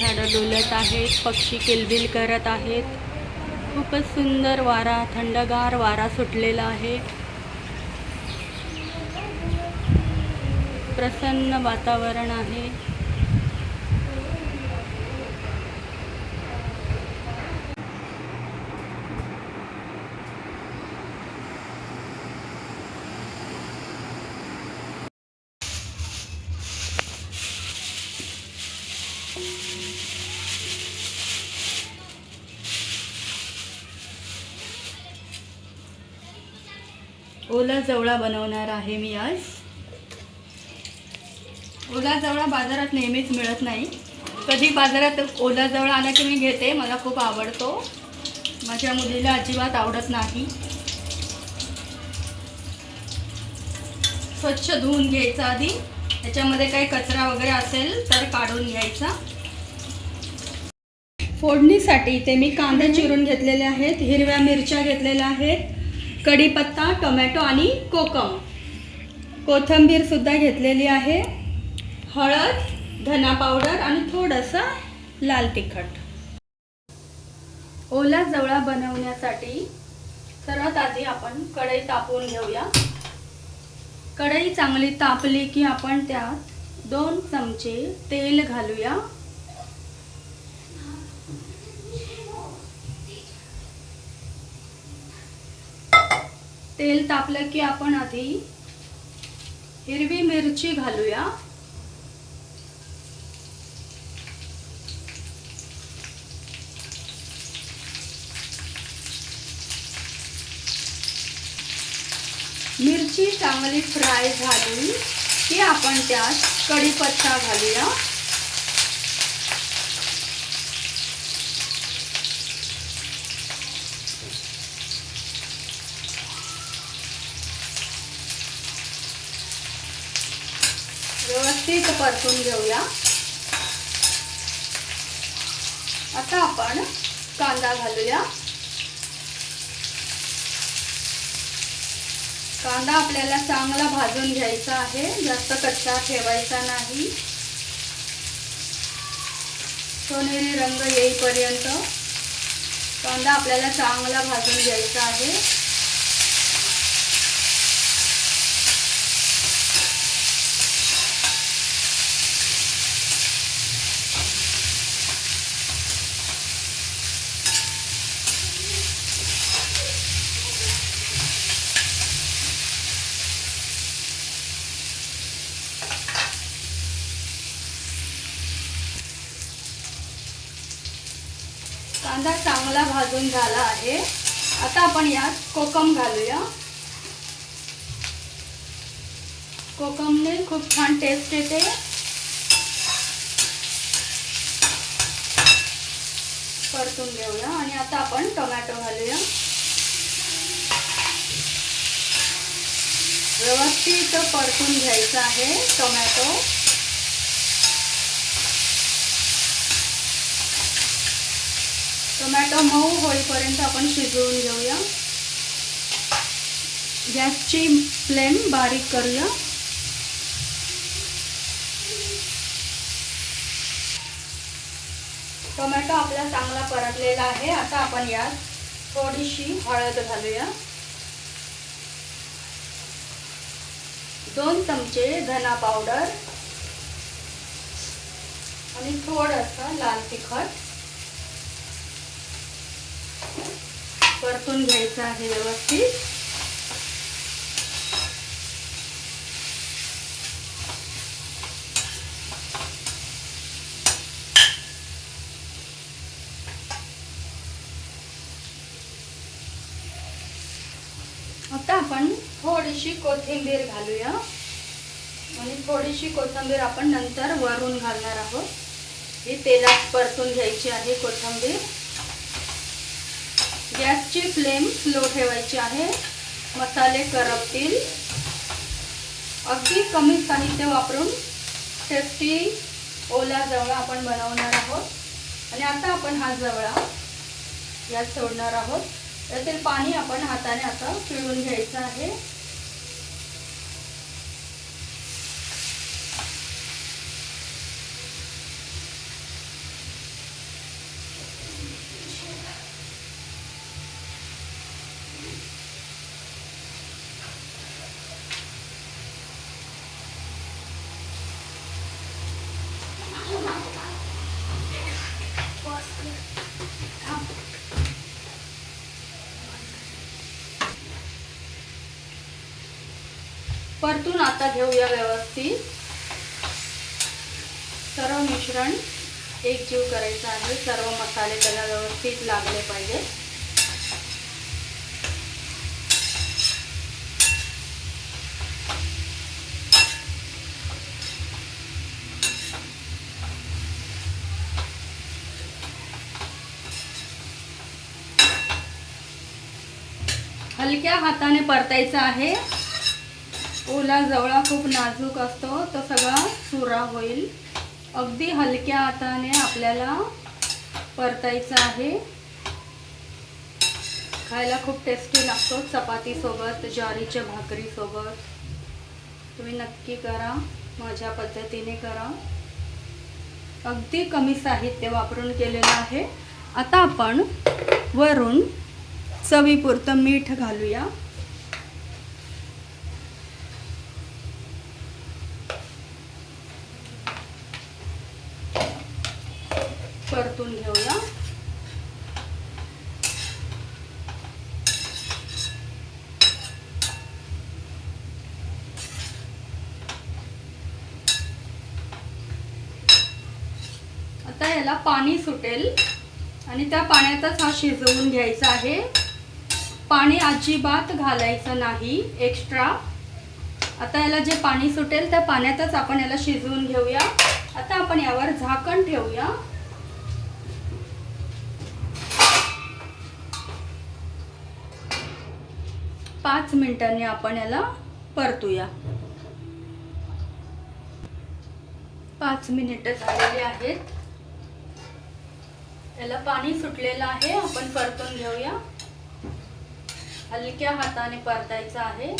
झाडं डोलत आहेत पक्षी किलबिल करत आहेत. खूपच सुंदर वारा थंडगार वारा सुटलेला आहे. प्रसन्न वातावरण आहे. ओला जवळा बनवणार आहे मी आज. ओला जवळा बाजारात नेहमीच मिळत नाही. कधी बाजारात ओला जवळा आला की मी घेते मला खूप आवडतो. माझ्या मुलीला अजिबात आवडत नाही. स्वच्छ धुवून घ्यायचा आधी. त्याच्यामध्ये काही कचरा वगैरे असेल तर काढून घ्यायचा. फोडणीसाठी ते मी कांदे चिरून घेतलेले आहेत हिरव्या मिरच्या घेतलेल्या आहेत कढीपत्ता टोमॅटो आणि कोकम. कोथिंबीरसुद्धा घेतलेली आहे. हळद धना पावडर आणि थोडंसं लाल तिखट. ओला जवळा बनवण्यासाठी सर्वात आधी आपण कढई तापवून घेऊया. कढई चांगली तापली की आपण त्यात दोन चमचे तेल घालूया. तेल तापलं की आपण आधी हिरवी मिरची घालूया. मिरची चांगली फ्राय झाली की आपण त्यात कढीपत्ता घालूया. व्यवस्थित परतून घेऊया. आता आपण कांदा घालूया. कांदा आपल्याला चांगला भाजून घ्यायचा आहे. जास्त कच्चा ठेवायचा नाही. सोनेरी रंग येईपर्यंत कांदा आपल्याला चांगला भाजून घ्यायचा आहे. कांदा चांगला भाजून झाला आहे. आता आपण यात कोकम घालूया. कोकमने खूप छान टेस्ट येते. परतून घेऊया आणि आता आपण टोमॅटो घालूया. व्यवस्थित परतून घ्यायचं आहे टोमॅटो. आता मऊ होईपर्यंत आपण शिजवून घेऊया. गॅसची फ्लेम बारीक करूया. टोमॅटो आपला चांगला परतलेला आहे. आता आपण यात थोडीशी हळद घालूया. दोन चमचे धना पावडर आणि थोडंसं लाल तिखट. परतून घ्यायचं आहे व्यवस्थित. आता आपण थोडीशी कोथिंबीर घालूया. आणि थोडीशी कोथिंबीर आपण नंतर वरून घालणार आहोत. ही तेलात परतून घ्यायची आहे कोथिंबीर. गॅसची फ्लेम स्लो ठेवायची आहे. मसाले करपतील. अगदी कमी साहित्य वापरून टेस्टी ओला जवळा आपण बनवणार आहोत. आणि आता आपण हा जवळा यात सोडणार आहोत. यातील पाणी आपण हाताने आता पिळून घ्यायचं आहे. परतून आता घेऊया व्यवस्थित. सर्व मिश्रण एकजीव करायचं आहे. सर्व मसाले त्याला व्यवस्थित लागले पाहिजे. हलक्या हाताने परतायचं आहे. ओला जवळा खूप नाजूक असतो तो सगळा सुरा होईल. अगदी हलक्या हाताने आपल्याला परतायचं आहे. खायला खूप टेस्टी लागतो चपातीसोबत ज्वारीच्या भाकरीसोबत तुम्ही नक्की करा माझ्या पद्धतीने करा. अगदी कमी साहित्य वापरून केलेलं आहे. आता आपण वरून चवीपुरतं मीठ घालूया. परतून घेऊया. आता याला पाणी सुटेल. आणि त्या पाण्यातच हा शिजवून घ्यायचा आहे. पाणी अजिबात घालायचं नाही एक्स्ट्रा आता याला जे पाणी सुटेल त्या पाण्यातच आपण याला शिजवून घेऊया. आता आपण यावर झाकण ठेवूया. पाच मिनिटांनी आपण याला परतूया. पाच मिनिटं झालेली आहेत. याला पाणी सुटलेलं आहे आपण परतून घेऊया. हलक्या हाताने परतायचं आहे.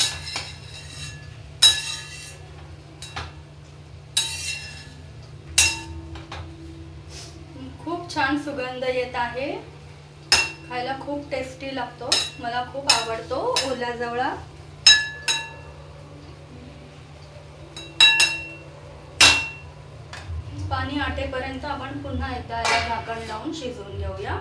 खूप छान सुगंध येत आहे. खायला खूप टेस्टी लागतो. मला खूप आवडतो ओला जवळा पाणी आटेपर्यंत आपण पुन्हा एकदा याला झाकण लावून शिजवून घेऊया.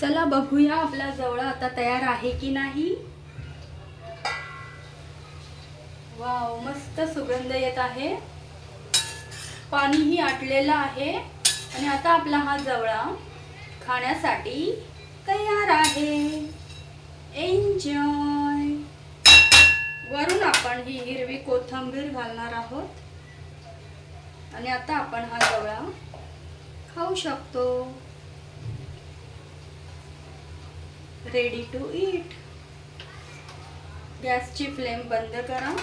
चला बघूया आपला जवळा आता तयार आहे की नाही. वाव मस्त सुगंध येत आहे. पाणीही आटलेलं आहे. आणि आता आपला हा जवळा खाण्यासाठी तयार आहे. एन्जॉय वरून आपण ही हिरवी कोथिंबीर घालणार आहोत. आणि आता आपण हा जवळा खाऊ शकतो. रेडी टू ईट गॅसची फ्लेम बंद करा.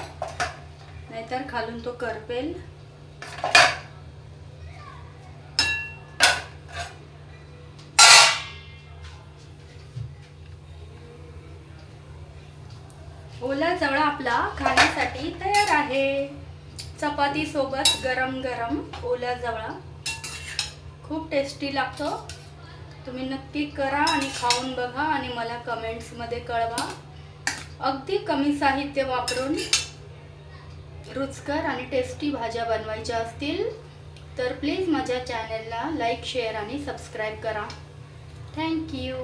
नाहीतर खालून तो करपेल. ओला जवळ आपला खाण्यासाठी तयार आहे. चपाती सोबत गरम गरम ओला जवळा. खूप टेस्टी लागतो. तुम्ही नक्की करा आणि खाऊन बघा आणि मला कमेंट्समध्ये कळवा. अगदी कमी साहित्य वापरून रुचकर आणि टेस्टी भाज्या बनवायच्या असतील तर प्लीज माझ्या चॅनलला लाईक शेअर आणि सबस्क्राईब करा. Thank you